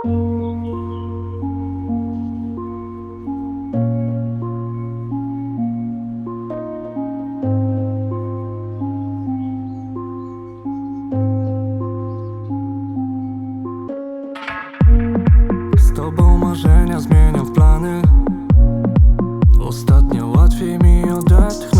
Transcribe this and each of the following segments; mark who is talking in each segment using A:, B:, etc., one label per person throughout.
A: Z tobą marzenia zmieniam plany. Ostatnio łatwiej mi odetchnąć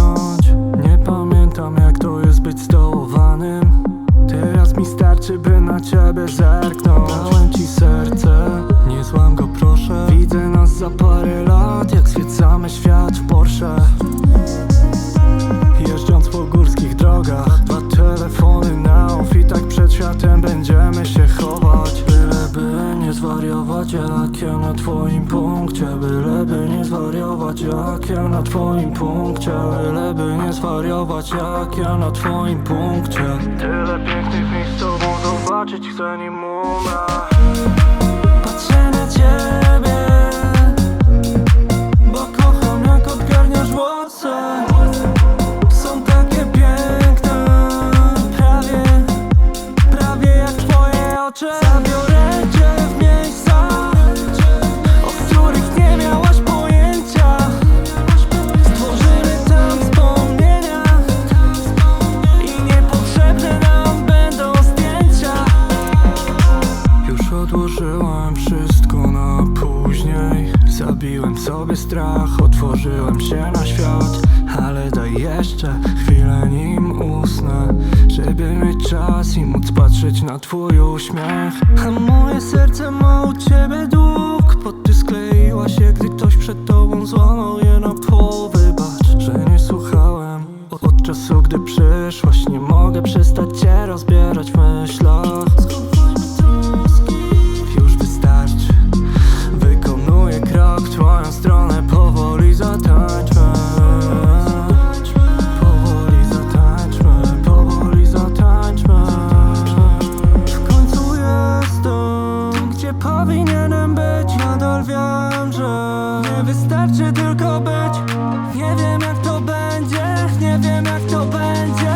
A: światem będziemy się chować. Byleby nie zwariować jak ja na twoim punkcie. Byleby nie zwariować jak ja na twoim punkcie. Byleby nie zwariować jak ja na twoim punkcie. Tyle pięknych miejsc z tobą zobaczyć chcę nim umrę oczy Zabiorę cię w miejsca, o których nie miałaś pojęcia. Stworzymy tam wspomnienia i niepotrzebne nam będą zdjęcia. Już odłożyłem wszystko na później. Zabiłem sobie strach, otworzyłem się na świat Ale daj jeszcze Żeby mieć czas i móc patrzeć na twój uśmiech. A moje serce ma u ciebie dług. Bo ty skleiła się, gdy ktoś Wystarczy tylko być. Nie wiem jak to będzie. Nie wiem jak to będzie.